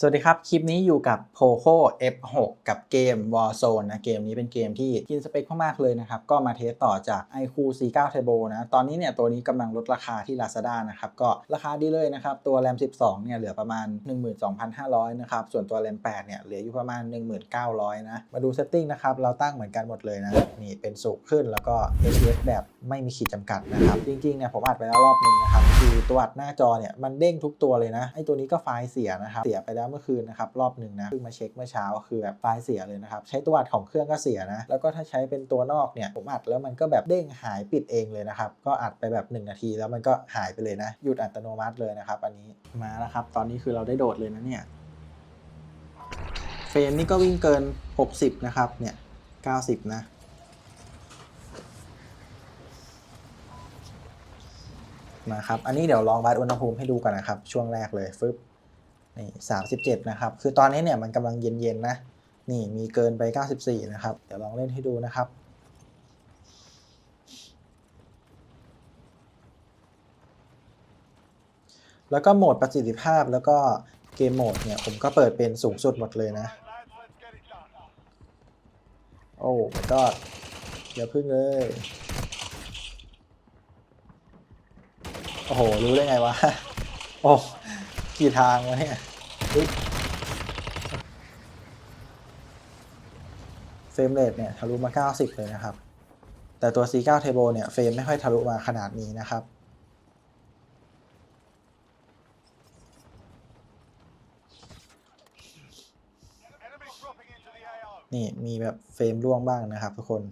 สวัสดีครับ คลิปนี้อยู่กับ Poco F6 กับเกม Warzone นะเกมนี้เป็นเกมที่กินสเปคมากๆเลยนะครับ ก็มาเทสต่อจาก iQOO C9 Turbo นะ ตอนนี้เนี่ยตัวนี้กำลังลดราคาที่ Lazada นะครับ ก็ราคาดีเลยนะครับ ตัว RAM 12 เนี่ยเหลือประมาณ 12,500 นะครับ ส่วนตัว RAM 8 เนี่ยเหลืออยู่ประมาณ 19,000นะ มาดูเซตติ้งนะครับ เราตั้งเหมือนกันหมดเลยนะ นี่เป็นสูงขึ้นแล้วก็ FPS แบบไม่มีขีดจำกัดนะครับ จริงๆเนี่ยผมอัดไปแล้วรอบนึงนะครับ คือตัวอัดหน้าจอเนี่ยมันเด้งทุกตัวเลยนะไอตัวนี้ก็ไฟล์เสียนะครับเสียไปแล้วเมื่อคืนนะครับรอบหนึ่งนะเพิ่งมาเช็คเมื่อเช้าคือแบบไฟล์เสียเลยนะครับใช้ตัวอัดของเครื่องก็เสียนะแล้วก็ถ้าใช้เป็นตัวนอกเนี่ยผมอัดแล้วมันก็แบบเด้งหายปิดเองเลยนะครับก็อัดไปแบบ 1 นาที แล้วมันก็หายไปเลยนะหยุดอัตโนมัติเลยนะครับอันนี้มาแล้วครับตอนนี้คือเราได้โดดเลยนะเนี่ยเฟรมนี่ก็วิ่งเกิน 60 นะครับเนี่ย 90 นะ มาครับ อันนี้เดี๋ยวลองวัดอุณหภูมิให้ดูกันนะครับ ช่วงแรกเลยฟึบนี่37นะครับ คือตอนนี้เนี่ยมันกำลังเย็นๆนะ นี่มีเกินไป94นะครับ เดี๋ยวลองเล่นให้ดูนะครับแล้วก็โหมดประสิทธิภาพแล้วก็เกมโหมดเนี่ย ผมก็เปิดเป็นสูงสุดหมดเลยนะ โอ้ไม่ก็อย่าพึ่งเลย โอ้โห รู้ได้ไงวะ โอ้ กี่ทางวะเนี่ยเฟรมเรทเนี่ยทะลุมา 90 เลยนะครับ แต่ตัว C9 Turbo เนี่ยเฟรมไม่ค่อยทะลุมาขนาดนี้นะครับนี่มีแบบเฟรมร่วงบ้างนะครับทุกคน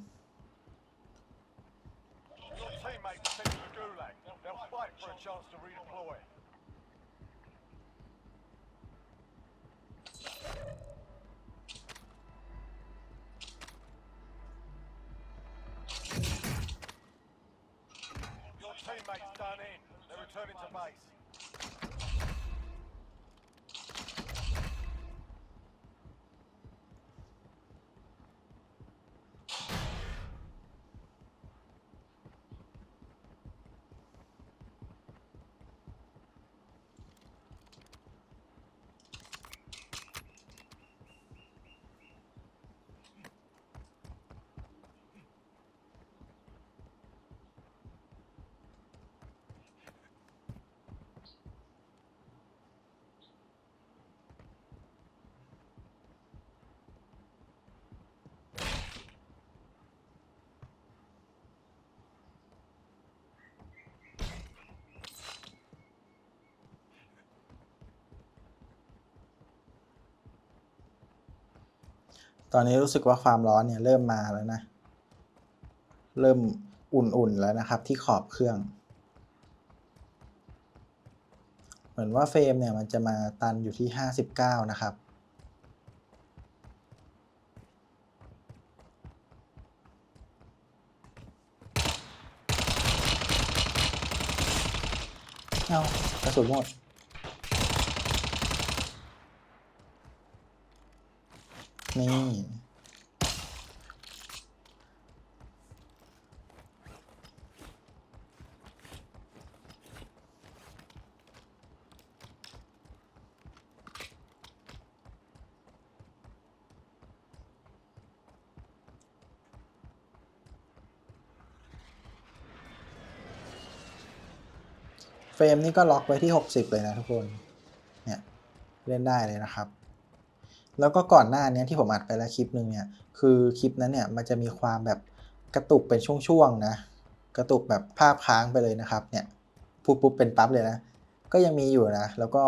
teammates in. They're returning to base. ตอนนี้รู้สึกว่าความร้อนเนี่ยเริ่มมาแล้วนะ เริ่มอุ่นๆแล้วนะครับที่ขอบเครื่อง เหมือนว่าเฟรมเนี่ยมันจะมาตันอยู่ที่ 59 นะครับเอากระสุนหมด นี่ เฟรมนี่ก็ล็อกไว้ที่ 60 เลยนะทุกคน เนี่ย เล่นได้เลยนะครับ แล้วก็ก่อนหน้านี้ที่ผมอัดไปแล้วคลิปหนึ่งเนี่ย คือคลิปนั้นเนี่ยมันจะมีความแบบกระตุกเป็นช่วงๆนะ กระตุกแบบภาพค้างไปเลยนะครับ เนี่ยพูดปุ๊บเป็นปั๊บเลยนะ ก็ยังมีอยู่นะ แล้วก็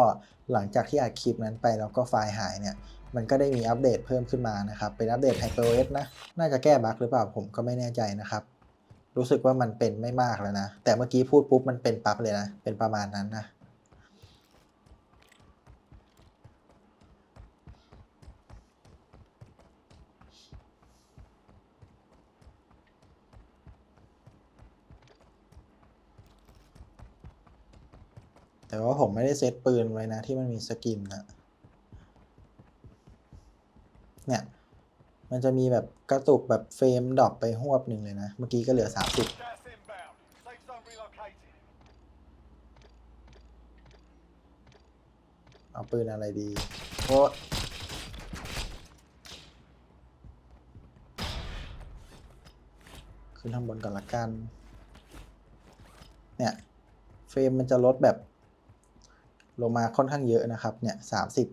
หลังจากที่อัดคลิปนั้นไปแล้วก็ไฟล์หายเนี่ย มันก็ได้มีอัปเดตเพิ่มขึ้นมานะครับ เป็นอัปเดต HyperOS นะ น่าจะแก้บั๊กหรือเปล่าผมก็ไม่แน่ใจนะครับ รู้สึกว่ามันเป็นไม่มากแล้วนะ แต่เมื่อกี้พูดปุ๊บมันเป็นปั๊บเลยนะ เป็นประมาณนั้นนะ แต่ว่าผมไม่ได้เซตปืนไว้นะที่มันมีสกินนะเนี่ย มันจะมีแบบกระตุกแบบเฟรมดรอปไปหวบหนึ่งเลยนะ เมื่อกี้ก็เหลือ 30เอาปืนอะไรดีโอ้ขึ้นข้างบนก่อนละกัน เนี่ย เฟรมมันจะลดแบบ ลงมาค่อนข้างเยอะนะครับ เนี่ยสามสิบ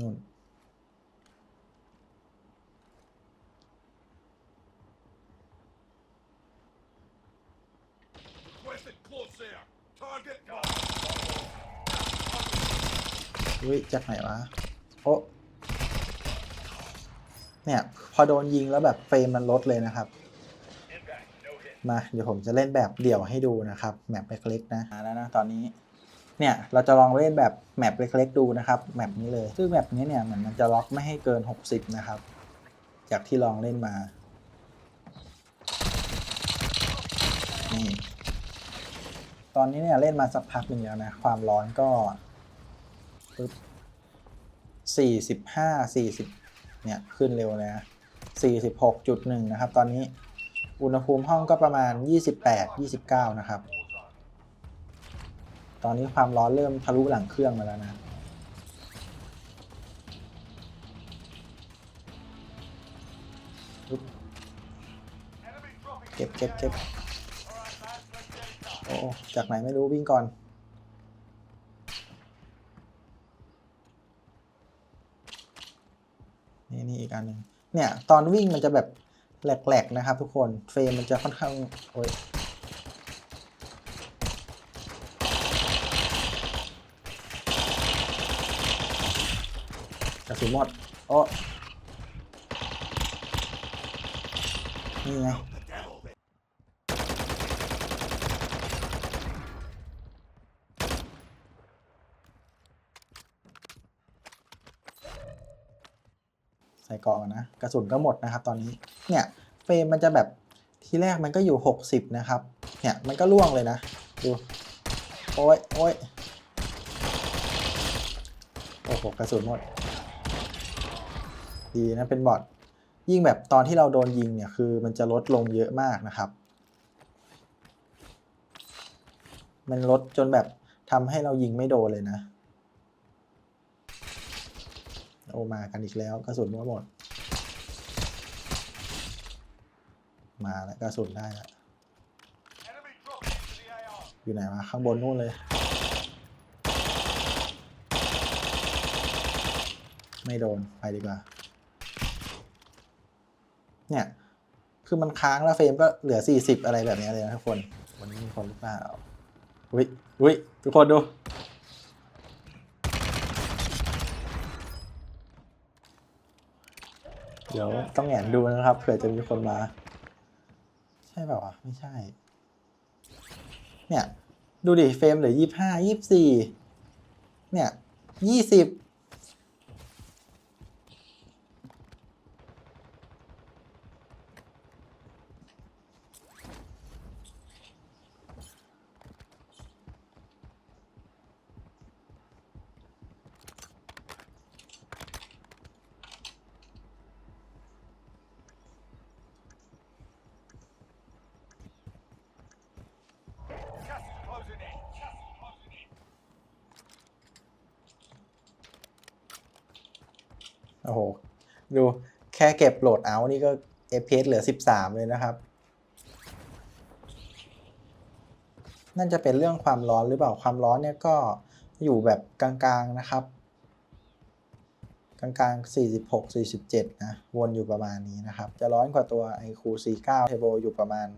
นู่น Requested close air. Target อุ้ยจากไหนวะ โอ้ เนี่ย พอโดนยิงแล้วแบบเฟรมมันลดเลยนะครับ มาเดี๋ยวผมจะเล่นแบบเดี่ยวให้ดูนะครับแมปเล็กๆนะแล้วนะตอนนี้เนี่ยเราจะลองเล่นแบบแมปเล็กๆดูนะครับแมปนี้เลยซึ่งแมปนี้เนี่ยเหมือนมันจะล็อกไม่ให้เกิน 60 นะครับ จากที่ลองเล่นมานี่ตอนนี้เนี่ยเล่นมาสักพักหนึ่งแล้วนะ ความร้อนก็ปึ๊บสี่สิบห้าสี่สิบ เนี่ยขึ้นเร็วเลยนะสี่สิบหกจุดหนึ่งนะครับ ตอนนี้อุณหภูมิห้องก็ประมาณ 28 29 นะครับ ตอนนี้ความร้อนเริ่มทะลุหลังเครื่องมาแล้วนะเก็บเก็บเก็บโอ้จากไหนไม่รู้วิ่งก่อน นี่นี่อี กอันหนึ่งเนี่ยตอนวิ่งมันจะแบบแหลกๆนะครับ ทุกคนเฟรมมันจะค่อนข้างโอ้ยกระสุนหมดโอ้นี่ไง ส่กราะก่อนนะกระสุนก็หมดนะครับ ตอนนี้เนี่ยเฟรมมันจะแบบทีแรกมันก็อยู่ 60 นะครับ เนี่ยมันก็ล่วงเลยนะ ดู โอ้ยโอ้ยโอ้โหกระสุนหมด ดีนะเป็นบอทยิ่งแบบตอนที่เราโดนยิงเนี่ยคือมันจะลดลงเยอะมากนะครับ มันลดจนแบบทำให้เรายิงไม่โดนเลยนะ โอมากันอีกแล้วกระสุนก็หมด มาแล้วกระสุนได้แล้วอยู่ไหนวะข้างบนนู่นเลย ไม่โดนไปดีกว่า เนี่ยคือมันค้างแล้วเฟรมก็เหลือ 40 อะไรแบบนี้เลยนะทุกคน วันนี้มีคนหรือเปล่าอุ้ยอุ้ยทุกคนดู เดี๋ยวต้องแหงนดูนะครับเผื่อจะมีคนมา ใช่เปล่าวะไม่ใช่ เนี่ย ดูดิเฟรมเหลือยี่ห้ายี่สี่เนี่ยยี่สิบ โอ้โห ดูแค่เก็บโหลดเอานี่ก็ FPS เหลือ 13 เลยนะครับ นั่นจะเป็นเรื่องความร้อนหรือเปล่า ความร้อนเนี่ยก็อยู่แบบกลางๆนะครับ กลางๆ 46 47 นะ วนอยู่ประมาณนี้นะครับ จะร้อนกว่าตัว iQ C9 Turbo อยู่ประมาณ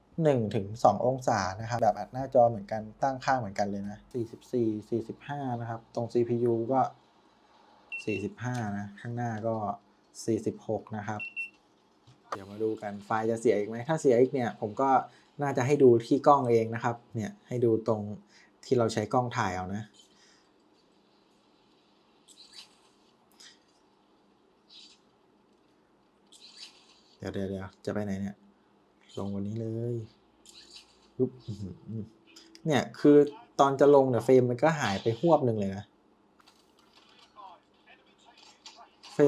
1-2ถึง2องศานะครับ แบบอัดหน้าจอเหมือนกันตั้งค่าเหมือนกันเลยนะ 44 45 นะครับ ตรง CPU ก็ 45 นะ ข้างหน้าก็ 46 นะครับ เดี๋ยวมาดูกันไฟล์จะเสียอีกไหม ถ้าเสียอีกเนี่ย ผมก็น่าจะให้ดูที่กล้องเองนะครับ เนี่ย ให้ดูตรงที่เราใช้กล้องถ่ายเอานะ เดี๋ยวเดี๋ยวเดี๋ยวจะไปไหนเนี่ย ลงวันนี้เลยปุ๊บเนี่ย คือตอนจะลงเนี่ยเฟรมมันก็หายไปหวบหนึ่งเลยนะ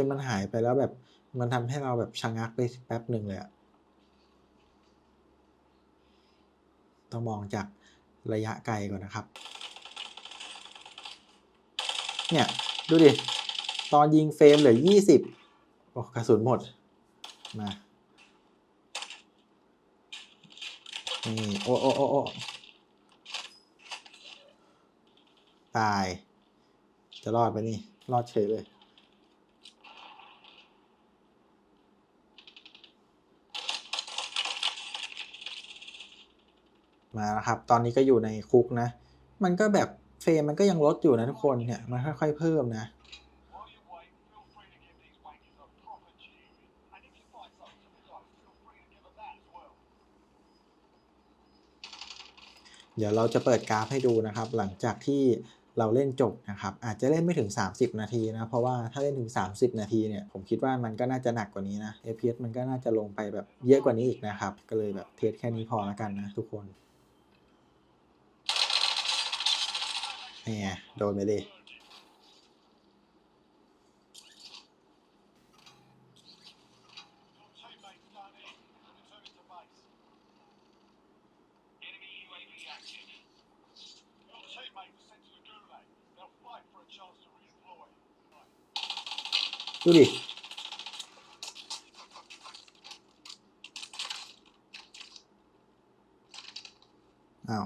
มมันหายไปแล้วแบบมันทำให้เราแบบชะงักไปแป๊บหนึ่งเลยอะต้องมองจากระยะไกลก่อนนะครับ เนี่ย ดูดิ ตอนยิงเฟรมเหลือ 20โอ้กระสุนหมด มา นี่ โอ้โอ้โอ้โอตาย จะรอดไปนี่ รอดเฉยเลย มาแล้วครับ ตอนนี้ก็อยู่ในคุกนะ มันก็แบบเฟรมมันก็ยังลดอยู่นะทุกคนเนี่ย มันค่อยๆเพิ่มนะ เดี๋ยวเราจะเปิดกราฟให้ดูนะครับ หลังจากที่เราเล่นจบนะครับ อาจจะเล่นไม่ถึง 30 นาทีนะ เพราะว่าถ้าเล่นถึง 30 นาทีเนี่ย ผมคิดว่ามันก็น่าจะหนักกว่านี้นะ FPS มันก็น่าจะลงไปแบบเยอะกว่านี้อีกนะครับ ก็เลยแบบเทสแค่นี้พอแล้วกันนะทุกคน นี่ไงโดนไปดิดูดิอ้าว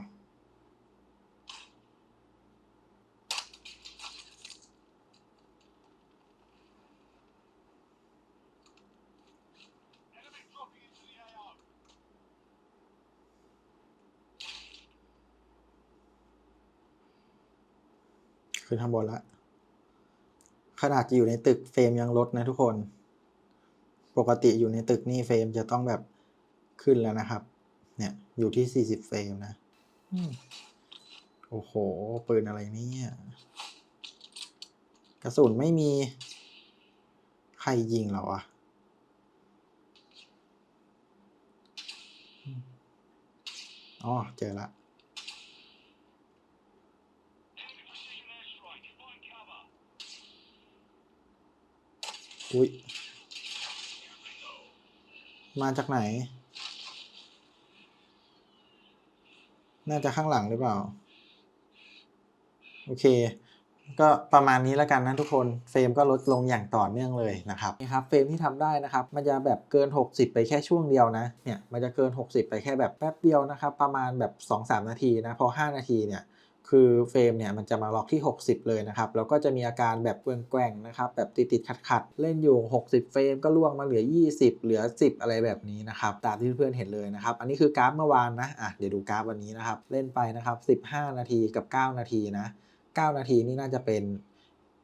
ขึ้นข้างบนแล้วขนาดอยู่ในตึกเฟรมยังลดนะทุกคน ปกติอยู่ในตึกนี่เฟรมจะต้องแบบขึ้นแล้วนะครับ เนี่ยอยู่ที่ 40 เฟรมนะอืมโอ้โห ปืนอะไรเนี่ยกระสุนไม่มี ใครยิงเราอะอืมอ๋อ เจอละ อุ้ย มาจากไหน น่าจะข้างหลังหรือเปล่า โอเค ก็ประมาณนี้แล้วกันนะทุกคน เฟรมก็ลดลงอย่างต่อเนื่องเลยนะครับนี่ครับ เฟรมที่ทำได้นะครับ มันจะแบบเกิน 60 ไปแค่ช่วงเดียวนะ เนี่ย มันจะเกิน 60 ไปแค่แบบแป๊บเดียวนะครับ ประมาณแบบ 2-3 นาทีนะ พอ 5 นาทีเนี่ย คือเฟรมเนี่ยมันจะมาล็อกที่ 60 เลยนะครับ แล้วก็จะมีอาการแบบแกว่งๆนะครับ แบบติดๆขัดๆเล่นอยู่ 60 เฟรมก็ล่วงมาเหลือ 20 เหลือ 10 อะไรแบบนี้นะครับ ตามที่เพื่อนๆเห็นเลยนะครับ อันนี้คือกราฟเมื่อวานนะ อะ เดี๋ยวดูกราฟวันนี้นะครับ เล่นไปนะครับ 15 นาทีกับ 9 นาทีนะ 9 นาทีนี่น่าจะเป็น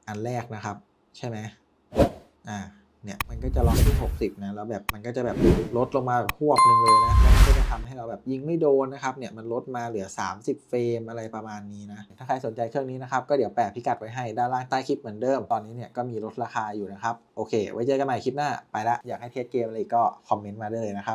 อันแรกนะครับ ใช่ไหมอ่า เนี่ยมันก็จะล็อกที่ 60 นะ แล้วแบบมันก็จะแบบลดลงมาแบบพวบหนึ่งเลยนะมันก็จะทำให้เราแบบยิงไม่โดนนะครับเนี่ยมันลดมาเหลือ 30 เฟรมอะไรประมาณนี้นะ ถ้าใครสนใจเครื่องนี้นะครับ ก็เดี๋ยวแปะพิกัดไว้ให้ด้านล่างใต้คลิปเหมือนเดิม ตอนนี้เนี่ยก็มีลดราคาอยู่นะครับ โอเค ไว้เจอกันใหม่คลิปหน้า ไปละ อยากให้เทสเกมอะไรกก็คอมเมนต์มาได้เลยนะครับ